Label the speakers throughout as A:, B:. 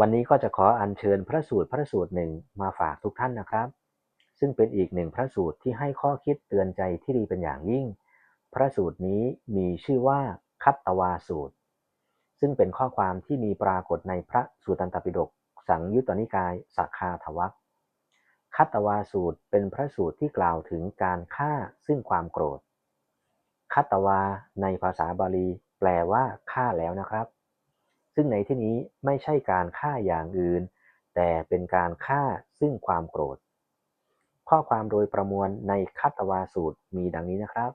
A: วันนี้ก็จะขออัญเชิญพระสูตรพระสูตรหนึ่งมาฝากทุกท่านนะครับ ซึ่งเป็นอีกหนึ่งพระสูตรที่ให้ข้อคิดเตือนใจที่ดีเป็นอย่างยิ่ง พระสูตรนี้มีชื่อว่าคัตตวาสูตร ซึ่งเป็นข้อความที่มีปรากฏในพระสูตรตันตปิฎกสังยุตตนิกายสักคาทวักคัตตวาสูตรเป็นพระสูตรที่กล่าวถึงการฆ่าซึ่งความโกรธคัตตวาในภาษาบาลี แปลว่าฆ่าแล้วนะครับ ซึ่งในที่นี้ไม่ใช่การฆ่าอย่างอื่น แต่เป็นการฆ่าซึ่งความโกรธ ข้อความโดยประมวลในคัตวาสูตรมีดังนี้นะครับ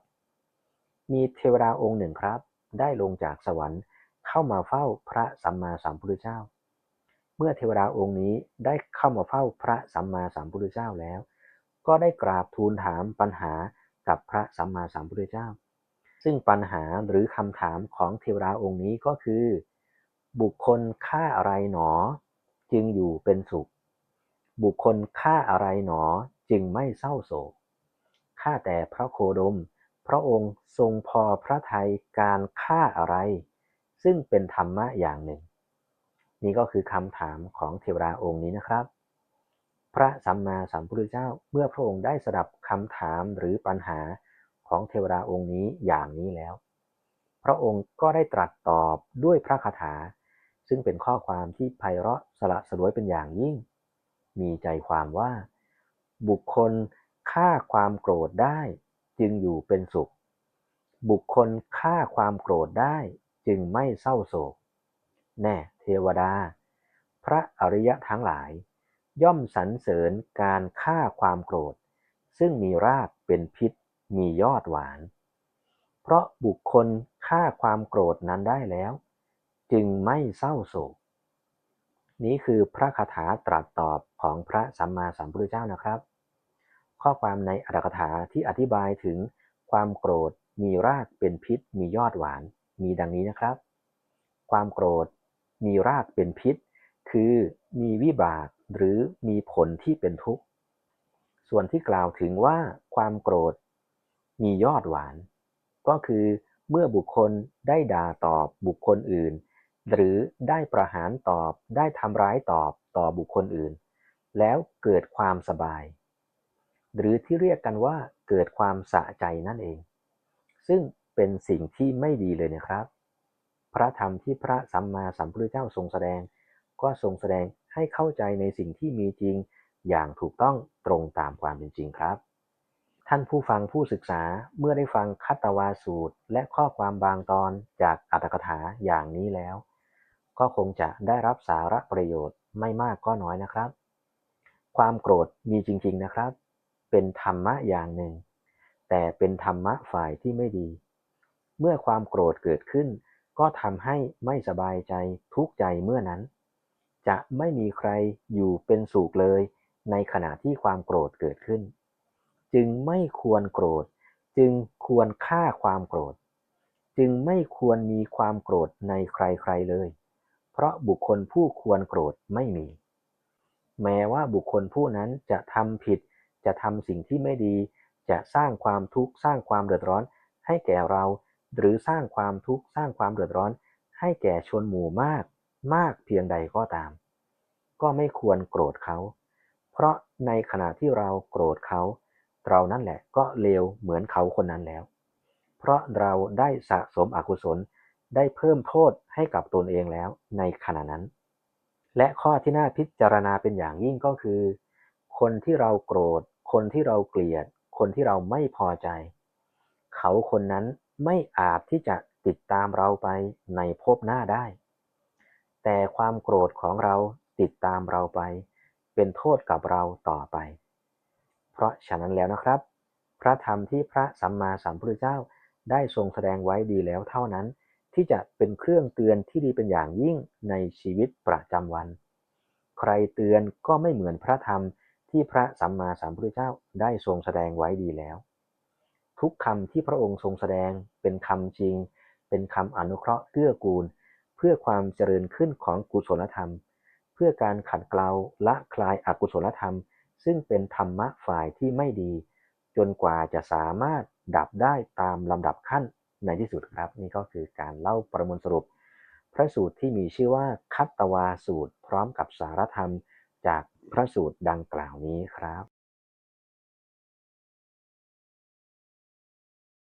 A: มีเทวดาองค์หนึ่งครับ ได้ลงจากสวรรค์เข้ามาเฝ้าพระสัมมาสัมพุทธเจ้า เมื่อเทวดาองค์นี้ได้เข้ามาเฝ้าพระสัมมาสัมพุทธเจ้าแล้ว ก็ได้กราบทูลถามปัญหากับพระสัมมาสัมพุทธเจ้า ซึ่งปัญหาหรือคำถามของเทวดาองค์นี้ก็คือ บุคคลฆ่าอะไรหนอ จึงอยู่เป็นสุข บุคคลฆ่าอะไรหนอจึงไม่เศร้าโศกฆ่าแต่พระโคดม พระองค์ทรงพอพระทัยการฆ่าอะไร ซึ่งเป็นธรรมะอย่างหนึ่ง นี่ก็คือคำถามของเทวดาองค์นี้นะครับ พระสัมมาสัมพุทธเจ้าเมื่อพระองค์ได้สดับคำถามหรือปัญหาของเทวดาองค์นี้อย่างนี้แล้ว พระองค์ก็ได้ตรัสตอบด้วยพระคาถา ซึ่งเป็นข้อความที่ไพเราะสละสลวยเป็นอย่างยิ่ง มีใจความว่า บุคคลฆ่าความโกรธได้ จึงอยู่เป็นสุข บุคคลฆ่าความโกรธได้ จึงไม่เศร้าโศก แน่ เทวดา พระอริยะทั้งหลาย ย่อมสรรเสริญการฆ่าความโกรธ ซึ่งมีรากเป็นพิษ มียอดหวาน เพราะบุคคลฆ่าความโกรธนั้นได้แล้ว จึงไม่เศร้าโศก นี้คือพระคาถาตรัสตอบของพระสัมมาสัมพุทธเจ้านะครับ ข้อความในอัตถกถาที่อธิบายถึงความโกรธมีรากเป็นพิษ มียอดหวาน มีดังนี้นะครับ ความโกรธมีรากเป็นพิษ คือมีวิบากหรือมีผลที่เป็นทุกข์ ส่วนที่กล่าวถึงว่าความโกรธมียอดหวาน ก็คือเมื่อบุคคลได้ด่าตอบบุคคลอื่น หรือได้ประหารตอบ ได้ทำร้ายตอบต่อบุคคลอื่น แล้วเกิดความสบาย หรือที่เรียกกันว่าเกิดความสะใจนั่นเอง ซึ่งเป็นสิ่งที่ไม่ดีเลยนะครับ พระธรรมที่พระสัมมาสัมพุทธเจ้าทรงแสดง ก็ทรงแสดงให้เข้าใจในสิ่งที่มีจริง อย่างถูกต้องตรงตามความเป็นจริงครับ ท่านผู้ฟังผู้ศึกษาเมื่อได้ฟังคัตตวาสูตร และข้อความบางตอนจากอัตถกถาอย่างนี้แล้ว ก็คงจะได้รับสาระประโยชน์ไม่มากก็น้อยนะครับ ความโกรธมีจริงๆนะครับ เป็นธรรมะอย่างหนึ่ง แต่เป็นธรรมะฝ่ายที่ไม่ดี เมื่อความโกรธเกิดขึ้น ก็ทำให้ไม่สบายใจทุกข์ใจเมื่อนั้น จะไม่มีใครอยู่เป็นสุขเลย ในขณะที่ความโกรธเกิดขึ้น จึงไม่ควรโกรธ จึงควรฆ่าความโกรธ จึงไม่ควรมีความโกรธในใครๆเลย เพราะบุคคลผู้ควรโกรธไม่มี แม้ว่าบุคคลผู้นั้นจะทำผิด จะทำสิ่งที่ไม่ดี จะสร้างความทุกข์สร้างความเดือดร้อน ให้แก่เรา หรือสร้างความทุกข์สร้างความเดือดร้อน ให้แก่ชนหมู่มาก มากเพียงใดก็ตาม ก็ไม่ควรโกรธเขา เพราะในขณะที่เราโกรธเขา เรานั่นแหละก็เลวเหมือนเขาคนนั้นแล้ว เพราะเราได้สะสมอกุศล ได้เพิ่มโทษให้กับตนเองแล้วในขณะนั้น และข้อที่น่าพิจารณาเป็นอย่างยิ่งก็คือ คนที่เราโกรธ คนที่เราเกลียด คนที่เราไม่พอใจ เขาคนนั้นไม่อาจที่จะติดตามเราไปในภพหน้าได้ แต่ความโกรธของเราติดตามเราไป เป็นโทษกับเราต่อไป เพราะฉะนั้นแล้วนะครับ พระธรรมที่พระสัมมาสัมพุทธเจ้าได้ทรงแสดงไว้ดีแล้วเท่านั้น ที่จะเป็นเครื่องเตือนที่ดีเป็นอย่างยิ่งในชีวิตประจำวัน ใครเตือนก็ไม่เหมือนพระธรรมที่พระสัมมาสัมพุทธเจ้าได้ทรงแสดงไว้ดีแล้ว ทุกคำที่พระองค์ทรงแสดงเป็นคำจริง เป็นคำอนุเคราะห์เกื้อกูล เพื่อความเจริญขึ้นของกุศลธรรม เพื่อการขัดเกลาละคลายอกุศลธรรม ซึ่งเป็นธรรมะฝ่ายที่ไม่ดี จนกว่าจะสามารถดับได้ตามลำดับขั้น ในที่สุดครับ นี่ก็คือการเล่าประมวลสรุป พระสูตรที่มีชื่อว่าคัตตวาสูตร พร้อมกับสารธรรมจากพระสูตรดังกล่าวนี้ครับ